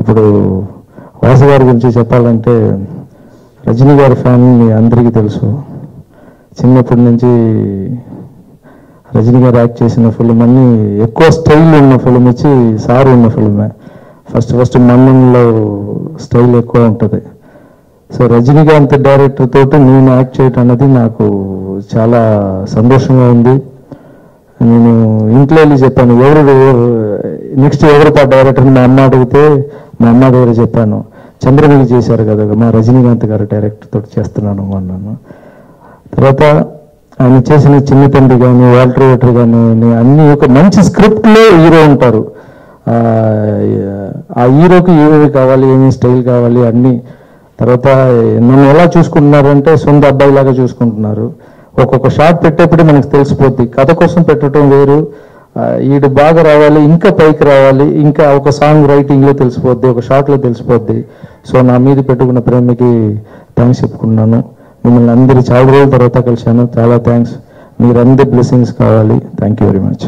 ఇప్పుడు వాసు గారి గురించి చెప్పాలంటే రజనీ గారి ఫ్యామిలీ అందరికీ తెలుసు. చిన్నప్పటి నుంచి రజనీ గారు యాక్ట్ చేసిన ఫిల్మ్ అన్ని ఎక్కువ స్టైల్ ఉన్న ఫిల్మ్ ఇచ్చి సారు ఉన్న ఫిల్మే. ఫస్ట్ ఫస్ట్ మన్నంలో స్టైల్ ఎక్కువ ఉంటుంది. సో రజనీకాంత్ డైరెక్టర్ తోటి నేను యాక్ట్ చేయటం అనేది నాకు చాలా సంతోషంగా ఉంది. నేను ఇంట్లో వెళ్ళి చెప్పాను ఎవరు నెక్స్ట్ ఎవరు పా డైరెక్టర్ మా అమ్మ అడిగితే మా అమ్మ దగ్గర చెప్పాను చంద్రబాబు చేశారు కదా మా రజనీకాంత్ గారు డైరెక్టర్ తోటి చేస్తున్నాను అన్నాను. తర్వాత ఆయన చేసిన చిన్న తండ్రి కానీ వాల్టర్ వేటర్ కానీ అన్ని ఒక మంచి స్క్రిప్ట్లో హీరో ఉంటారు. ఆ, హీరోకి ఏమేమి కావాలి ఏమి స్టైల్ కావాలి అన్ని. తర్వాత నన్ను ఎలా చూసుకుంటున్నారంటే సొంత అబ్బాయిలాగా చూసుకుంటున్నారు. ఒక్కొక్క షాట్ పెట్టేప్పుడు మనకు తెలిసిపోద్ది. కథ కోసం పెట్టడం వేరు ఈడు బాగా రావాలి ఇంకా పైకి రావాలి ఇంకా ఒక సాంగ్ రైటింగ్లో తెలిసిపోద్ది ఒక షాట్లో తెలిసిపోద్ది. సో నా మీద పెట్టుకున్న ప్రేమకి థ్యాంక్స్ చెప్పుకున్నాను మిమ్మల్ని అందరి చాలా రోజుల తర్వాత కలిశాను. చాలా థ్యాంక్స్ మీరందరి బ్లెస్సింగ్స్ కావాలి. Thank you very much